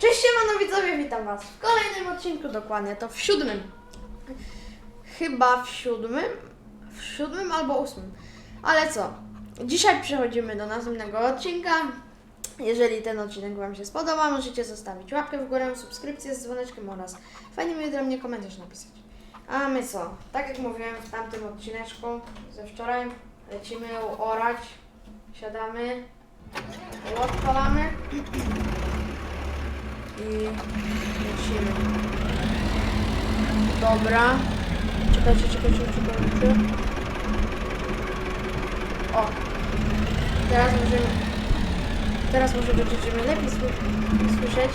Cześć siemano widzowie, witam was w kolejnym odcinku, dokładnie to w siódmym. Chyba w siódmym? W siódmym albo ósmym. Ale co? Dzisiaj przechodzimy do następnego odcinka. Jeżeli ten odcinek Wam się spodoba, możecie zostawić łapkę w górę, subskrypcję z dzwoneczkiem oraz fajnie mi dla mnie komentarz napisać. A my co? Tak jak mówiłem w tamtym odcineczku ze wczoraj, lecimy orać, siadamy, odpalamy i lecimy. Dobra. Czekajcie, czekajcie, czekajcie. O. Teraz możemy... Teraz może będziecie mnie lepiej sły- słyszeć.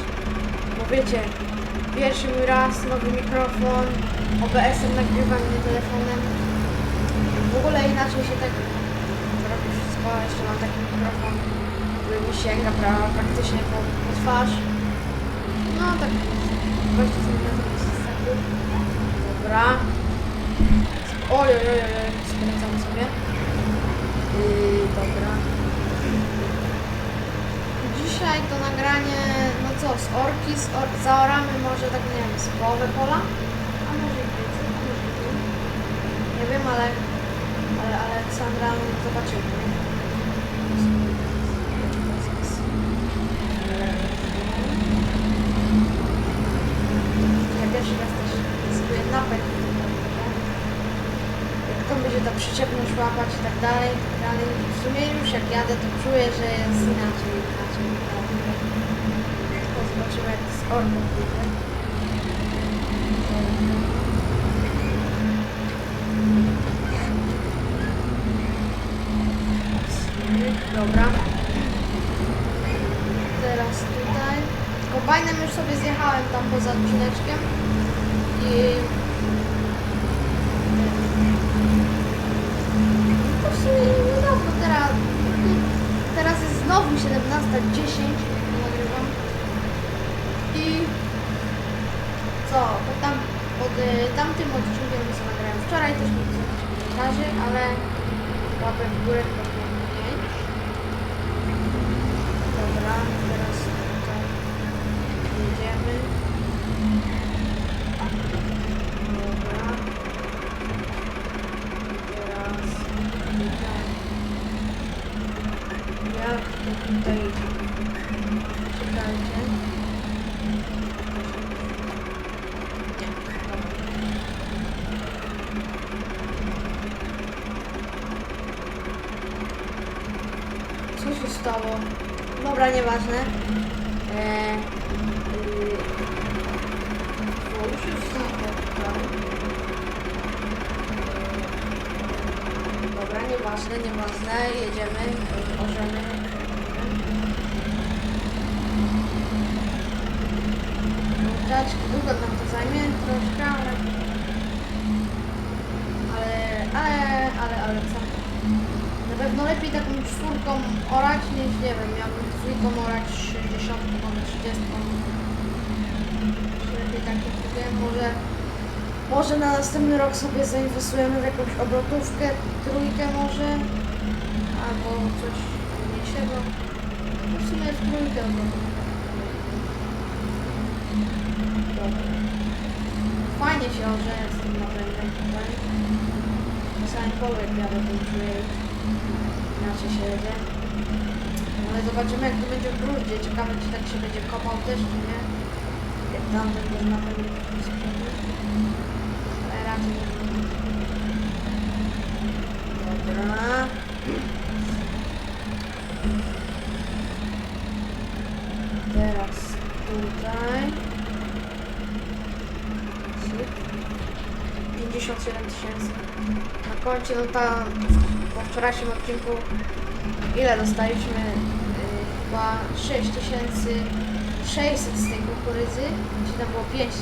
Bo wiecie, pierwszy mój raz, nowy mikrofon, OBS-em nagrywam, nie telefonem. W ogóle inaczej się tak robi wszystko. Jeszcze mam taki mikrofon, który mi sięga pra- praktycznie po, po twarz. No tak 20 cm jest sekund. Dobra. Oj, oj, oj, oj, skręcamy sobie. Yy, dobra. Dzisiaj to nagranie, no co, z orki, z or zaoramy może tak, nie wiem, z połowę pola? A może i więcej, a może i mniej. Nie wiem, ale, ale Aleksandra, no, zobaczymy, raz też testuję napęd. Jak to będzie ta przyczepność łapać i tak dalej, i tak dalej. W sumie już jak jadę, to czuję, że jest inaczej, inaczej. To zobaczymy jak z orką pójdzie. Dobra. Teraz tutaj. Kombajnem już sobie zjechałem tam poza odcineczkiem i to w sumie niedawno teraz teraz jest znowu 17.10 nagrywam. I co, to tam pod y, tamtym odcinkiem co nagrałem. Wczoraj też mi pisać komentarzy, ale łapę w górę mniej. Dobra, Dobra, nieważne. Eee. Dobra, nieważne, nieważne. Jedziemy, możemy. Dać, długo nam to zajmie, troszkę, ale... Ale, ale, ale, ale co? Na pewno lepiej taką czwórką orać niż, nie wiem, miałbym dwójką orać 60 bądź 30. Czy Lepiej takie kupię, może, może na następny rok sobie zainwestujemy w jakąś obrotówkę, trójkę może, albo coś mniejszego. No W sumie jest trójkę obrotówkę. Fajnie się orze z tym napędem tutaj. Polu jak jadę, to czuję inaczej się jedzie. No ale zobaczymy jak to będzie w gruździe. Ciekawe czy tak się będzie kopał też, czy nie. Jak tam będzie na pewno. Ale. Dobra. Teraz tutaj. Cyk. 57 tysięcy. Na koncie, no tam po wczorajszym odcinku ile dostaliśmy? Yy, chyba 6600 z tej kukurydzy. Czy tam było 5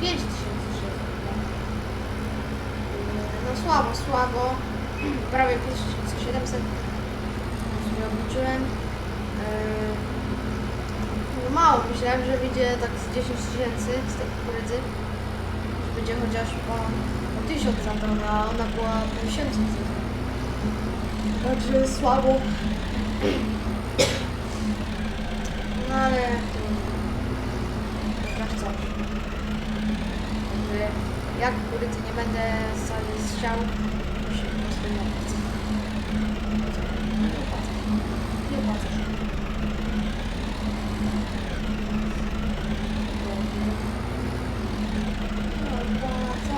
5000 No słabo, słabo. Prawie 5700. Sobie obliczyłem. Yy, no mało, myślałem, że wyjdzie tak z 10 tysięcy z tej kukurydzy że będzie chociaż po 1000 za tonę, a ona była po 800 za. Także słabo. No ale jak co? Jak kurycy nie będę sobie strzał, to się po prostu nie opłaca. Nie opłaca się. Nie opłaca się. No,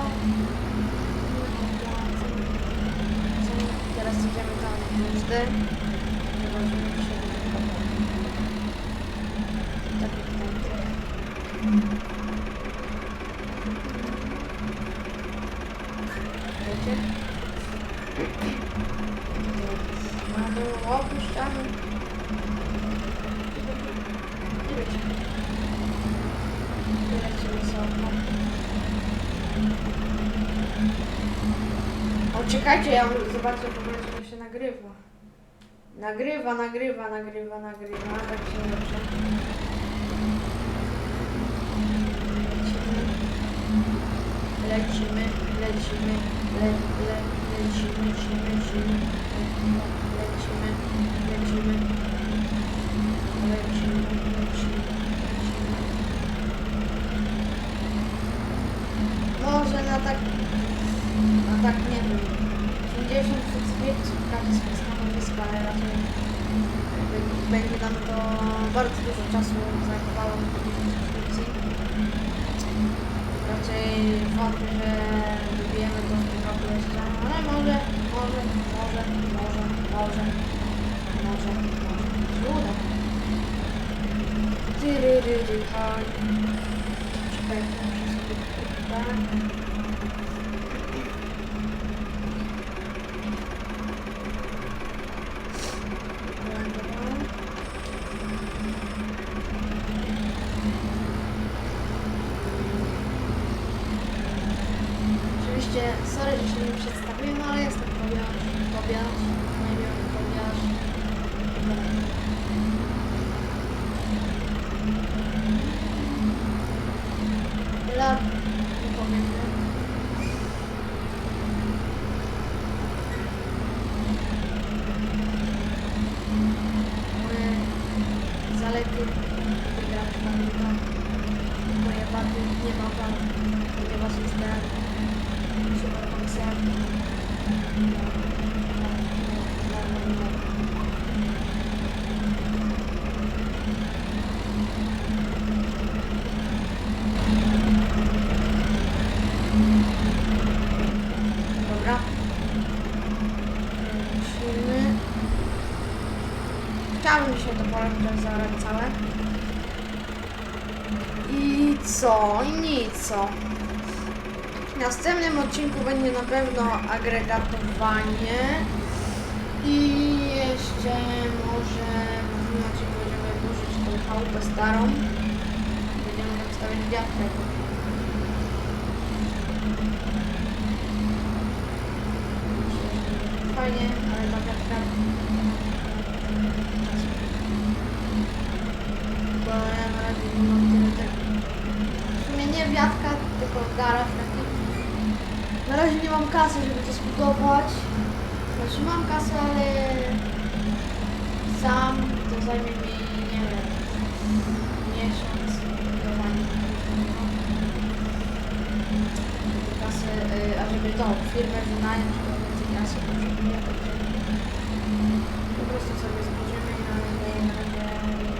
Mamy opuszczamy. Nie wiecie. Lecimy sobie. O, czekajcie, ja zobaczę nagrywa. Nagrywa, nagrywa, nagrywa, nagrywa. Tak się dobrze. Lecimy. Lecimy, lecimy, le, le, lecimy, lecimy, lecimy, lecimy, lecimy, lecimy, lecimy, lecimy. Może na tak, na tak nie wiem, 50 subskrypcji każde stanowisko, ale raczej jakby będzie nam to bardzo dużo czasu zajmowało 50 subskrypcji. Raczej wątpię, że tym roku jeszcze, ale może, może, może, może, może, może, może, się uda. Tyryryry, zabrać całe. I co? I nic co. W następnym odcinku będzie na pewno agregatowanie. I jeszcze może w następnym odcinku będziemy burzyć tą chałupę starą. Będziemy tam stawiać. Fajnie, ale ta wiatka bo ja na razie nie mam tyle. W sumie nie wiatka, tylko garaż taki. Na razie nie mam kasy, żeby to zbudować. Znaczy mam kasę, ale sam to zajmie mi, nie wiem, miesiąc budowania. Kasy, y, a żeby tą firmę wynająć, to więcej kasy potrzebuję, po prostu sobie zburzymy i na razie,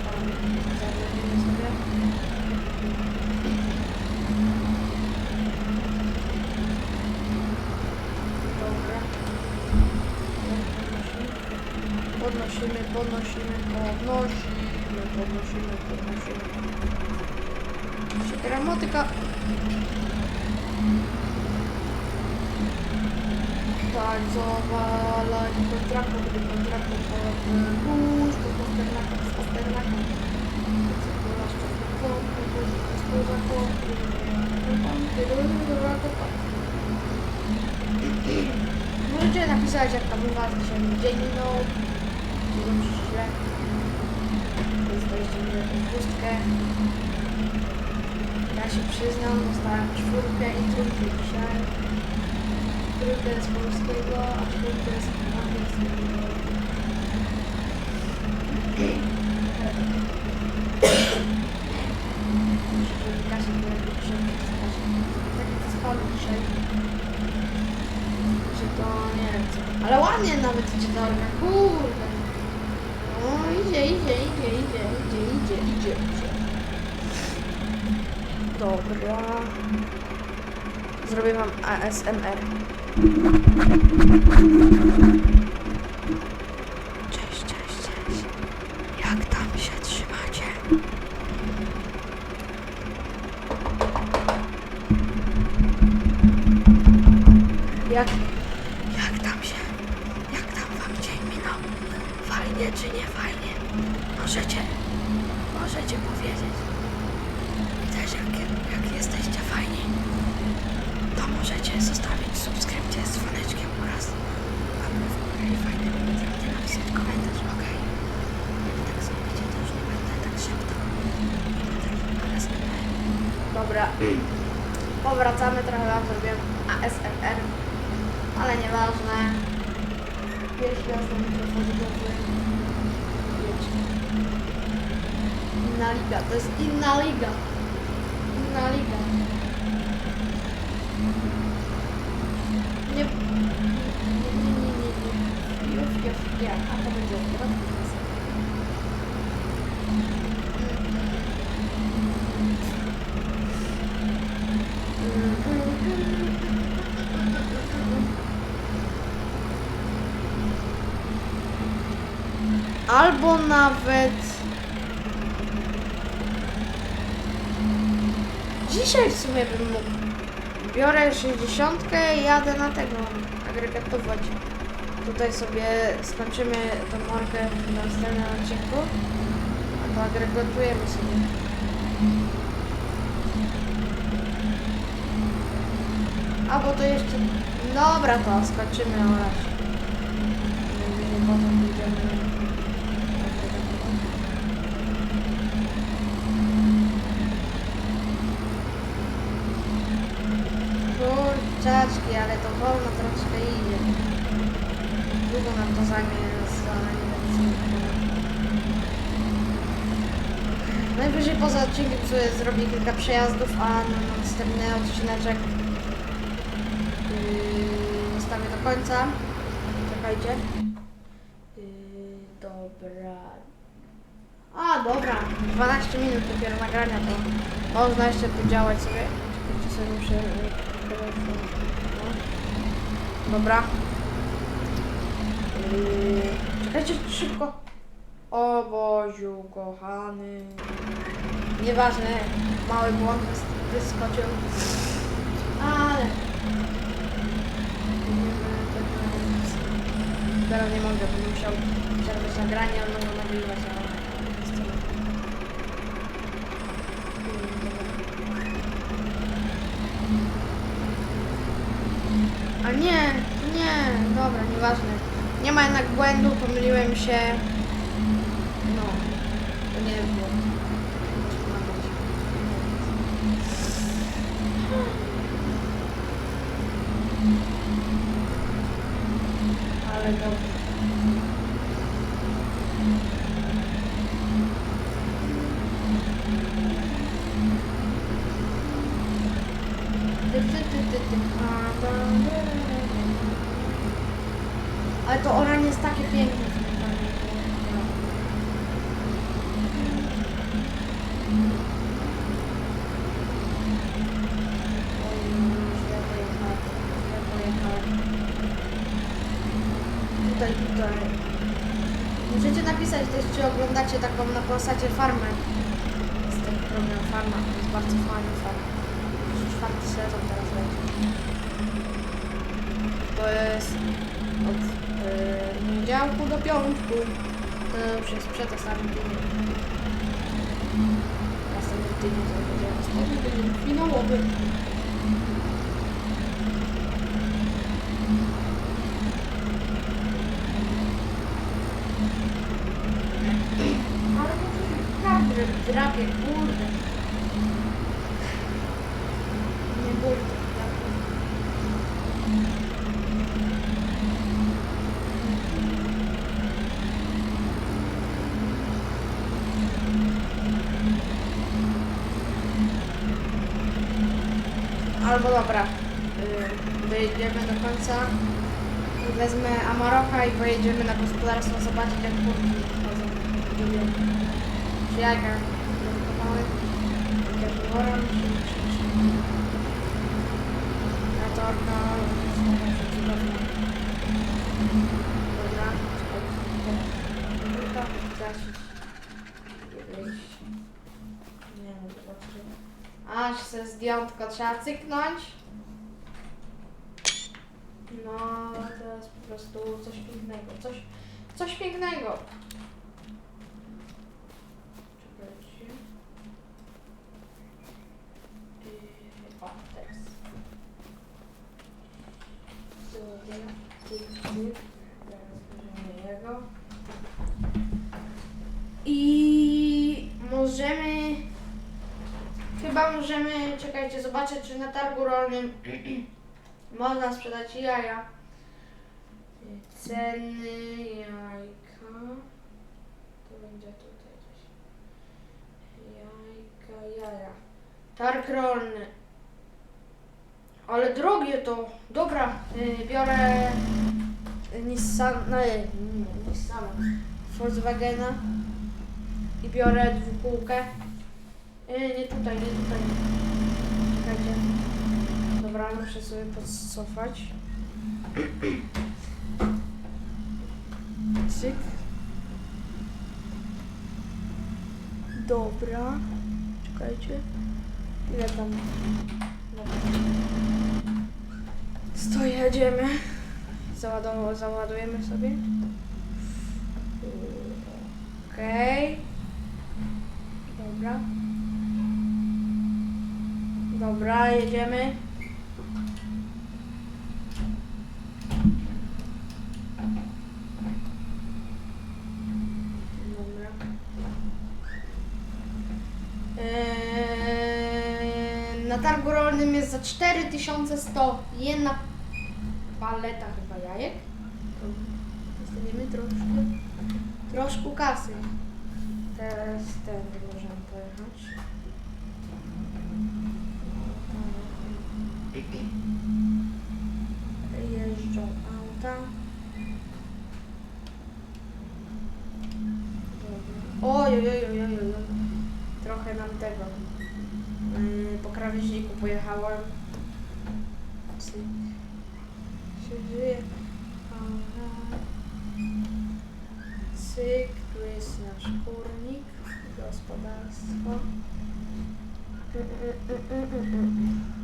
podnosimy, podnosimy, podnosimy, podnosimy, podnosimy. Jeszcze teraz motyka. Tak, zawalać kontraktów, gdy kontraktów pójść, to pasternak, z pasternakiem. Cebula z czosnką, z kozaką, Możecie napisać, jak tam was dzisiaj dzień minął, czy dobrze, czy źle. Dostaliście mnie jakąś pustkę. Ja się przyznam, dostałem czwórkę i trójkę dzisiaj kurde z polskiego, a kurde z angielskiego. Tak jak to nie wiem. Ale ładnie nawet idzie ta orka, kurde. O, idzie, idzie, idzie, idzie, idzie, idzie, idzie, idzie. Dobra. Zrobię wam ASMR. Cześć, cześć, cześć. Jak tam się trzymacie? Jak, jak tam się, jak tam wam dzień minął? Fajnie czy nie fajnie? Możecie, możecie powiedzieć. Też jak, jak jesteście fajni, to możecie zostawić subskrypcję z dzwoneczkiem oraz łapkę w górę fajnie będzie napisać komentarz, okej? Jak tak zrobicie, to już nie będę tak szeptał. Nie będę ASMR. Dobra. Powracamy, trochę wam zrobiłem ASMR, ale nieważne. Pierwszy raz na mikrofonie dobry. Inna liga, to jest inna liga. Inna liga. Nie, a to będzie. Albo nawet dzisiaj w sumie bym mógł. Biorę 60 i jadę na tego agregatować. Tutaj sobie skończymy tą morkę w następnym odcinku. A to agregatujemy sobie. Albo to jeszcze... Dobra, to skończymy orać. Najwyżej potem pójdziemy... Kurczaczki, ale to wolno. Zajmie zalanie Najwyżej poza odcinkiem sobie zrobię kilka przejazdów, a na następny odcineczek yy, zostawię do końca. Czekajcie. Yy, dobra. A, dobra. 12 minut dopiero nagrania, to można jeszcze tu działać sobie. Czekajcie sobie muszę... yy. Dobra. Czekajcie szybko. O Boziu, kochany. Nieważne, mały błąd wys- wyskoczył. Ale... Teraz nie mogę, bo musiał przerwać nagranie, ale mogę nagrywać, ale... A nie, nie, dobra, nieważne. Nie ma jednak błędu, pomyliłem się. No, to nie było. Ale dobrze. Możecie napisać też, czy oglądacie taką na Polsacie farmę. Jest taki program farma, to jest bardzo fajna farma. Już czwarty sezon teraz będzie. To jest poniedziałku do piątku. Już jest przed ostatnim tygodniem. Następny tydzień to będzie ostatni tydzień finałowy. Ale to coś kadry drapie, kurde. Nie bój to drapie. Albo dobra, dojedziemy do końca. Wezmę Amarocha i pojedziemy na gospodarstwo zobaczyć jak kurki chodzą. Czy jajka worą, czy Latarka. Cudowna. Dobra. Zasić. Wyjść. Nie no, zobaczymy. Aż se zdjątko trzeba cyknąć. No, to po prostu coś pięknego. Coś, coś pięknego. Yy, O, teraz. Teraz. I możemy... Chyba możemy, czekajcie, zobaczyć, czy na targu rolnym można sprzedać jaja. Ceny jajka. To będzie tutaj gdzieś. Jajka, jaja. Targ rolny. Ale drogie to. Dobra, y, biorę Nissan, no nie, nie Nissana. Volkswagena. I biorę dwupółkę. Y, nie tutaj, nie tutaj. Czekajcie. Dobra, muszę sobie podcofać. Cyk. Dobra. Czekajcie. Ile tam? Dobra. Sto jedziemy. Załadow- załadujemy sobie. Okej. Dobra. Dobra, jedziemy. Dobra. Eee, na targu rolnym jest za 4100 jedna paleta chyba jajek. Zostawimy troszkę, troszkę kasy. Teraz tędy możemy pojechać. Jeżdżą auta. Oj, oj, oj, oj, oj. Trochę nam tego. Yy, po krawężniku pojechałem. Cyk. Się żyje. Cyk, tu jest nasz kurnik, gospodarstwo. Mm, mm, mm, mm, mm,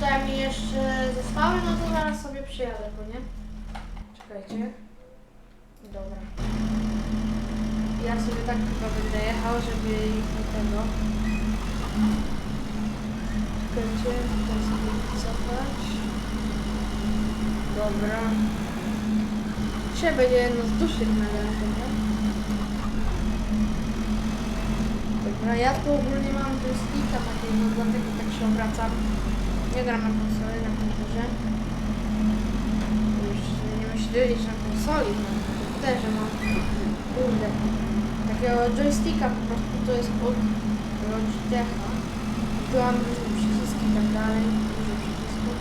Tutaj mi jeszcze zostały, no to zaraz sobie przyjadę, bo nie? Czekajcie. Dobra. Ja sobie tak chyba będę jechał, żeby ich nie tego. Czekajcie, tutaj sobie cofać. Dobra. Dzisiaj będzie jedno z dłuższych nagrań, nie? Dobra, ja tu ogólnie mam joysticka takiego, dlatego tak się obracam. Nie gram na konsoli, na komputerze. Już nie myśleli, że na konsoli, na komputerze mam. Kurde. Takiego joysticka po prostu to jest od. Tu mam duże przyciski i tak dalej. Dużo przycisków.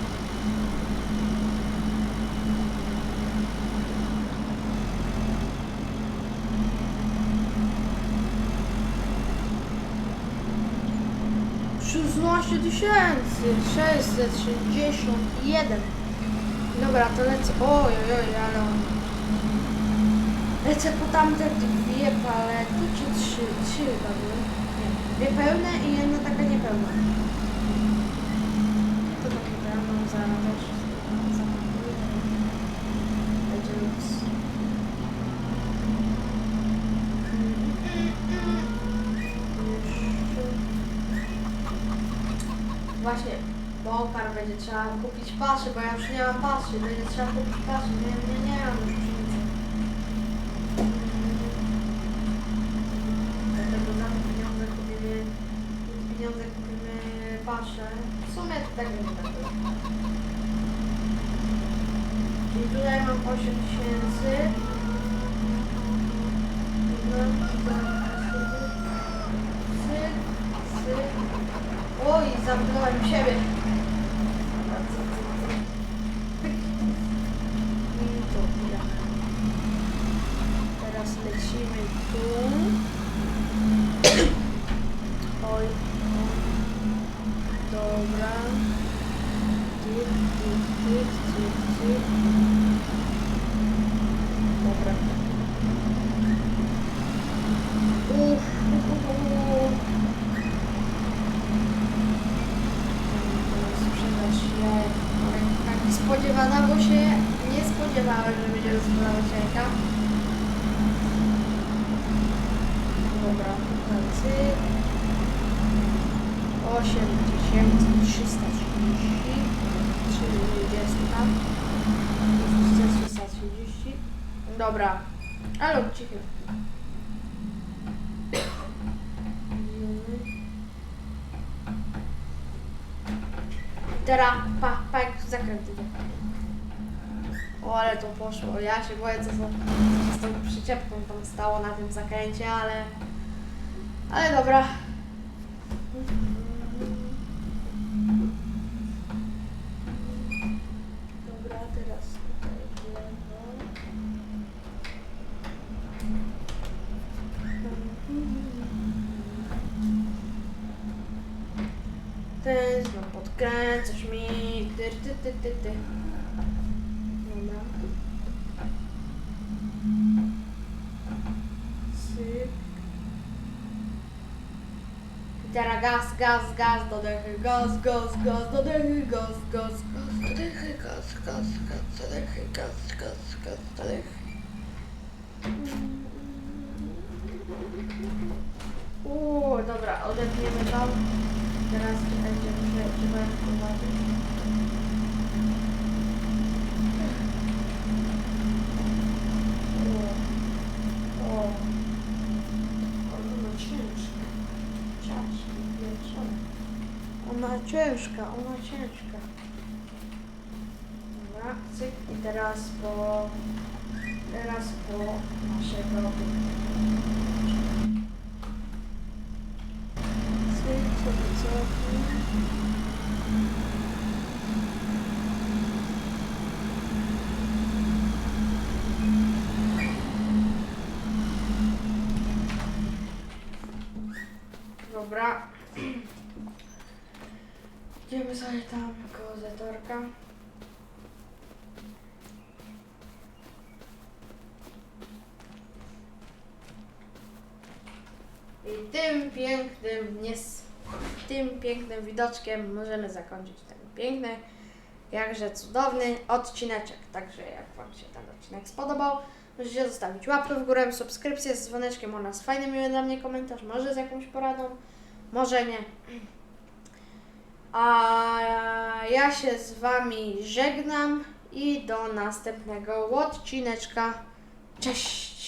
16 tysięcy 661. Dobra, to lecę. Oj, oj, oj, ale on. Lecę po tamte dwie palety, czy trzy? Trzy chyba były. Dwie pełne i jedna taka niepełna. Będzie trzeba kupić paszy, bo ja już nie mam paszy, będzie trzeba kupić paszy, nie, nie, nie mam już pszenicy. Dlatego za te pieniądze kupimy, pieniądze kupimy paszę. W sumie to tego nie będę. Czyli tutaj mam 8 tysięcy. Oj, zamknąłem siebie. Dobra. Uff. Sprzedać się tak spodziewanego się, nie spodziewałem, że będzie rozwalała jajka. Dobra, tacy. 8, 10, 300. Dobra, ale cichy. Teraz pa, pa jak zakręty. O, ale to poszło. Ja się boję, co, co z tą przyczepką tam stało na tym zakręcie, ale... Ale. Dobra, teraz tutaj w lewo. Ty znowu podkręcasz mi. Ty, ty, ty, ty, ty. Dobra. Syk. I Teraz gaz, gaz, do dechy, gaz, gaz, gaz do dechy, gaz, gaz, gaz do dechy, gaz, gaz, gaz do dechy, gaz, gaz, gaz do dechy. Uuu, dobra, odetniemy to. Teraz czekajcie, muszę trzeba wprowadzić. O, o. Ona ma ciężka. Ciaczki, wieczora. Ona ciężka, ona ciężka. Dobra, cyk i teraz po... Teraz po naszego... Cyk, sobie cofnę. Dobra. Idziemy sobie tam koło zatorka. I tym pięknym, nies, tym pięknym widoczkiem możemy zakończyć ten piękny, jakże cudowny odcineczek. Także jak Wam się ten odcinek spodobał, możecie zostawić łapkę w górę, subskrypcję z dzwoneczkiem oraz fajny, miły dla mnie komentarz, może z jakąś poradą, może nie. A ja się z Wami żegnam i do następnego odcineczka. Cześć!